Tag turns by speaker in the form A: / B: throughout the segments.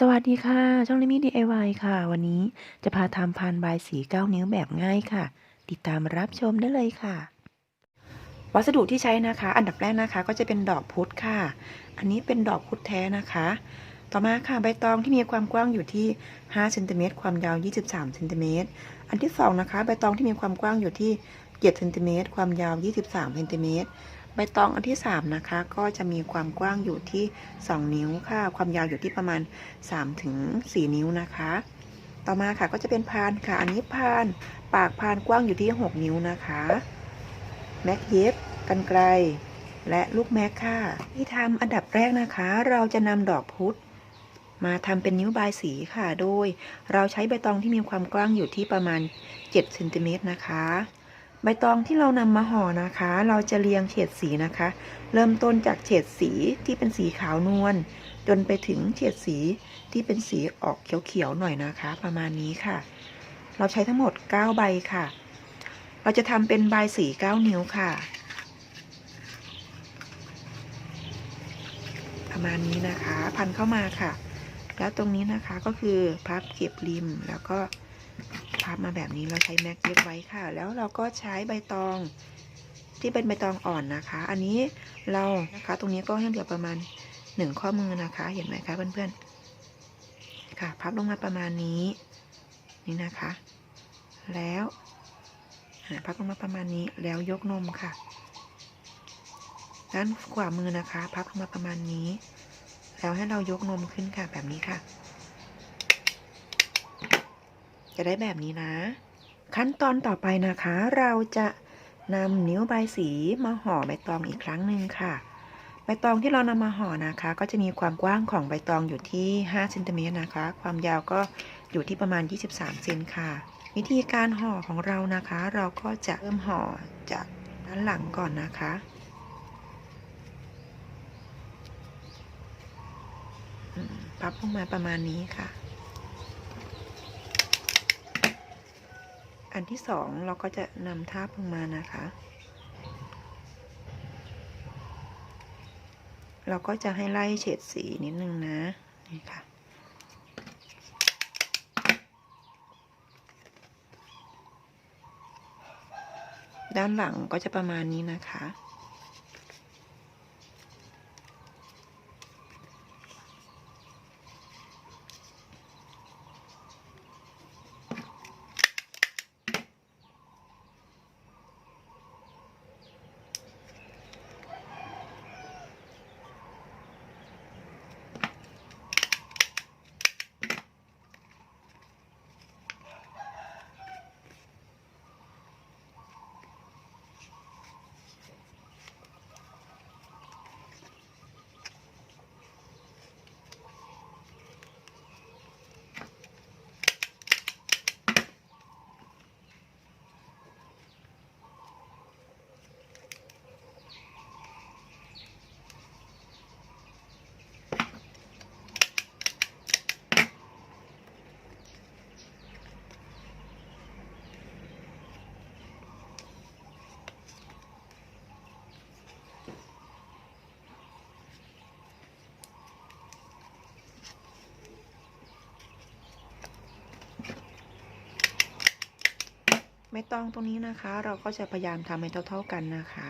A: สวัสดีค่ะ ช่องลิมิ DIY ค่ะ วันนี้จะพาทำพานบายสี9นิ้วแบบง่ายค่ะ ติดตามรับชมได้เลยค่ะ วัสดุที่ใช้นะคะ อันดับแรกนะคะ ก็จะเป็นดอกพุธค่ะ อันนี้เป็นดอกพุธแท้นะคะ ต่อมาค่ะใบตองที่มีความกว้างอยู่ที่5เซนติเมตรความยาว 23เซนติเมตรอันที่สองนะคะใบตองที่มีความกว้างอยู่ที่7เซนติเมตรความยาว 23เซนติเมตร ใบตองอันที่ 3 นะคะ ก็จะมีความกว้างอยู่ที่ 2 นิ้วค่ะ ความยาวอยู่ที่ประมาณ3ถึงนิ้วนะคะ ต่อมาค่ะก็จะเป็นพานค่ะ อันนี้พาน ปากพานกว้างอยู่ที่ 6 นิ้วนะคะ แม็กเย็บกันไกล และลูกแม็กค่ะ ที่ทำอันดับแรกนะคะ เราจะนำดอกพุธมาทำเป็นนิ้วบายสีค่ะ โดย เราใช้ใบตองที่มีความกว้างอยู่ที่ประมาณ7เซนติเมตรนะคะ ใบตองที่เรานำมาห่อนะคะ เราจะเรียงเฉดสีนะคะ เริ่มต้นจากเฉดสีที่เป็นสีขาวนวลจนไปถึงเฉดสีที่เป็นสีออกเขียวๆหน่อยนะคะ ประมาณนี้ค่ะ เราใช้ทั้งหมด 9 ใบค่ะ เราจะทำเป็นใบสี 9 นิ้วค่ะ ประมาณนี้นะคะ พันเข้ามาค่ะ แล้วตรงนี้นะคะก็คือพับเก็บริมแล้วก็ พับมาแบบนี้เราใช้แม็กเย็บไว้ค่ะ แล้วเราก็ใช้ใบตองที่เป็นใบตองอ่อนนะคะ อันนี้เรานะคะ ตรงนี้ก็ให้เหลือประมาณหนึ่งข้อมือนะคะ เห็นไหมคะเพื่อนๆ ค่ะ พับลงมาประมาณนี้ นี่นะคะ แล้วพับลงมาประมาณนี้ แล้วยกนมค่ะ ด้านขวามือนะคะ พับลงมาประมาณนี้ แล้วให้เรายกนมขึ้นค่ะแบบนี้ค่ะ จะได้แบบนี้นะ ขั้นตอนต่อไปนะคะ เราจะนำนิ้วใบสีมาห่อใบตองอีกครั้งหนึ่งค่ะ ใบตองที่เรานำมาห่อนะคะ ก็จะมีความกว้างของใบตองอยู่ที่5เซนติเมตรนะคะ ความยาวก็อยู่ที่ประมาณ 23เซนค่ะ วิธีการห่อของเรานะคะ เราก็จะเริ่มห่อจากด้านหลังก่อนนะคะพับลงมาประมาณนี้ค่ะ อันที่สองเราก็จะนำทาบลงมานะคะ เราก็จะให้ไล่เฉดสีนิดนึงนะนี่ค่ะด้านหลังก็จะประมาณนี้นะคะ ไม่ต้องตรงนี้นะคะ เราก็จะพยายามทำให้เท่า ๆกันนะคะ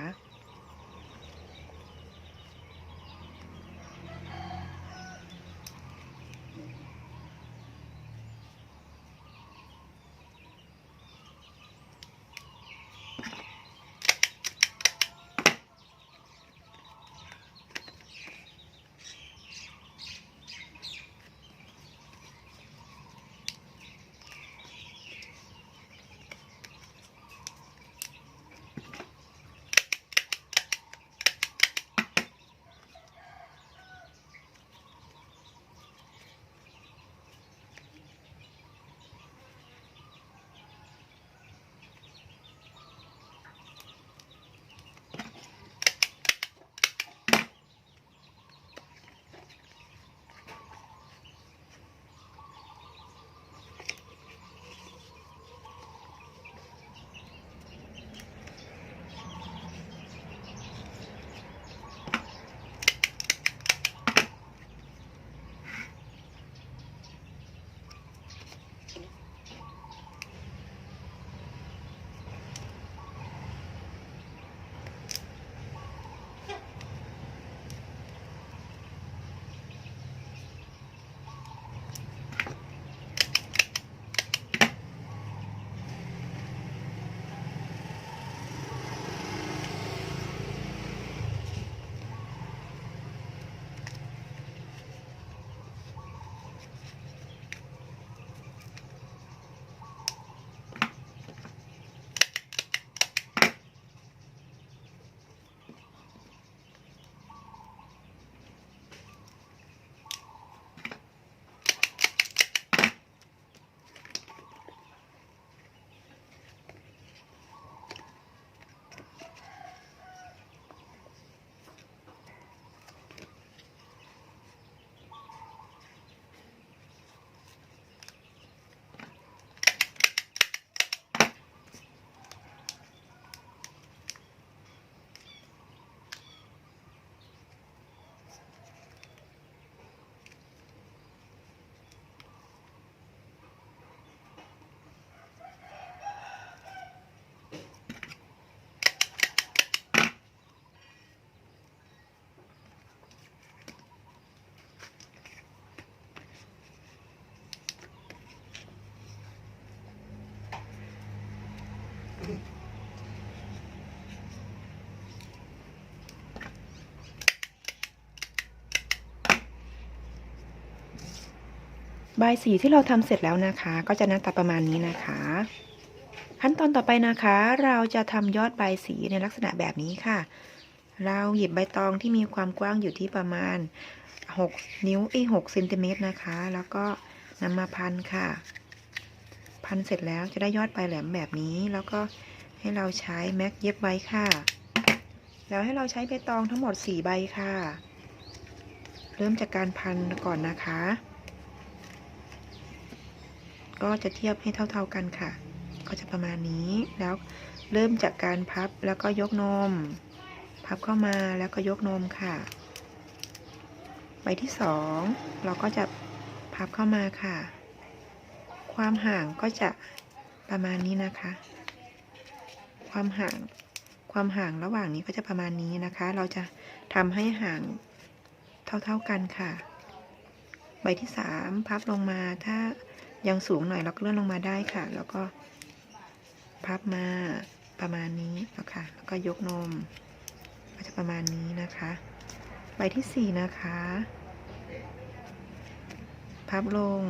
A: ใบสีที่เราทำเสร็จแล้วนะคะ ก็จะหน้าตาประมาณนี้นะคะ ขั้นตอนต่อไปนะคะ เราจะทำยอดใบสีในลักษณะแบบนี้ค่ะ เราหยิบใบตองที่มีความกว้างอยู่ที่ประมาณ 6 นิ้วไอ้6เซนติเมตรนะคะ แล้วก็นำมาพันค่ะ พันเสร็จแล้วจะได้ยอดปลายแหลมแบบนี้ แล้วก็ให้เราใช้แม็กเย็บไว้ค่ะ แล้วให้เราใช้ใบตองทั้งหมด 4 ใบค่ะ เริ่มจากการพันก่อนนะคะ ก็จะเทียบให้เท่าๆกันค่ะ ก็จะประมาณนี้ แล้วเริ่มจากการพับแล้วก็ยกนม พับเข้ามาแล้วก็ยกนมค่ะ ใบที่สองเราก็จะพับเข้ามาค่ะ ความห่างก็จะประมาณนี้นะคะ ความห่าง ความห่างระหว่างนี้ก็จะประมาณนี้นะคะ เราจะทำให้ห่างเท่าๆกันค่ะ ใบที่สามพับลงมาถ้า ยังสูงหน่อยเราก็เลื่อนลงมาได้ค่ะ แล้วก็พับมาประมาณนี้แล้วค่ะ แล้วก็ยกนมก็จะประมาณนี้นะคะ ใบที่สี่นะคะ พับลง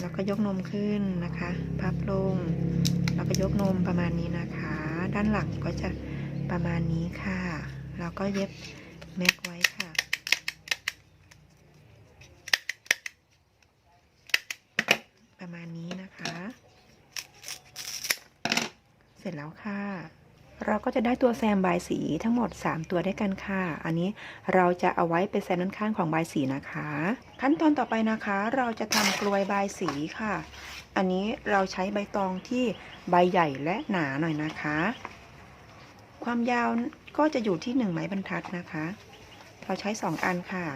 A: แล้วก็ยกนมขึ้นนะคะ พับลง แล้วก็ยกนมประมาณนี้นะคะ ด้านหลังก็จะประมาณนี้ค่ะ แล้วก็เย็บแม็กไว้ค่ะ ประมาณนี้นะคะ เสร็จแล้วค่ะ เราก็จะได้ตัวแซมบายสีทั้งหมด 3 ตัวด้วยกันค่ะ อันนี้เราจะเอาไว้เป็นแซมด้านข้างของบายสีนะคะ ขั้นตอนต่อไปนะคะ เราจะทำกลวยบายสีค่ะ อันนี้เราใช้ใบตองที่ใบใหญ่และหนาหน่อยนะคะ ความยาวก็จะอยู่ที่1ไม้บรรทัดนะคะ เราใช้ 2 อันค่ะ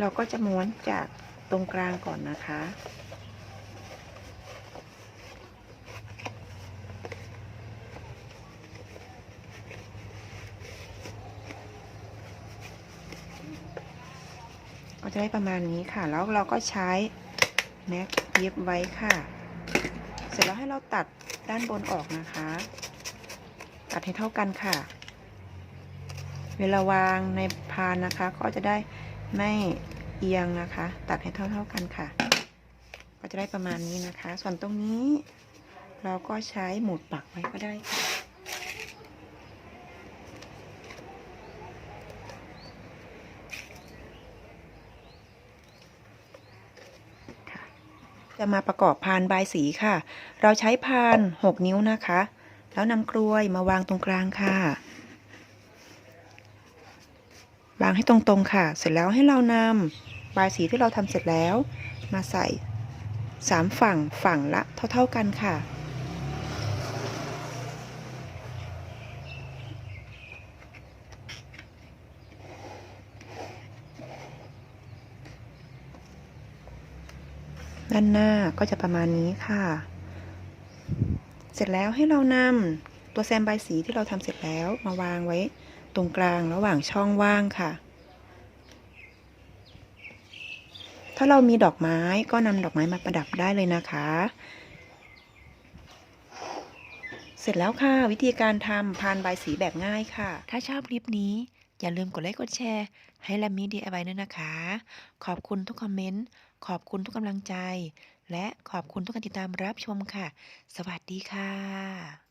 A: เราก็จะม้วนจากตรงกลางก่อนนะคะ ก็จะได้ประมาณนี้ค่ะ แล้วเราก็ใช้แม็กเย็บไว้ค่ะ เสร็จแล้วให้เราตัดด้านบนออกนะคะ ตัดให้เท่ากันค่ะ เวลาวางในพานนะคะ ก็จะได้ไม่ เอียงนะคะ ตัดให้เท่า ๆกันค่ะ ก็จะได้ประมาณนี้นะคะ ส่วนตรงนี้ เราก็ใช้หมุดปักไว้ก็ได้ค่ะจะมาประกอบพานบายสีค่ะ เราใช้พาน 6 นิ้วนะคะ แล้วนำกลวยมาวางตรงกลางค่ะ วางให้ตรงๆค่ะ เสร็จแล้วให้เรานำบายสีที่เราทำเสร็จแล้ว มาใส่สามฝั่งฝั่งละเท่า ๆกันค่ะ ด้านหน้าก็จะประมาณนี้ค่ะ เสร็จแล้วให้เรานำตัวแซมใบสีที่เราทำเสร็จแล้วมาวางไว้ ตรงกลางระหว่างช่องว่างค่ะ ถ้าเรามีดอกไม้ก็นำดอกไม้มาประดับได้เลยนะคะ เสร็จแล้วค่ะ วิธีการทำพานใบสีแบบง่ายค่ะ ถ้าชอบคลิปนี้อย่าลืมกดไลค์กดแชร์ ให้แลมมี่ดีไอไว้ด้วยนะคะ ขอบคุณทุกคอมเมนต์ ขอบคุณทุกกำลังใจ และขอบคุณทุกการติดตามรับชมค่ะ สวัสดีค่ะ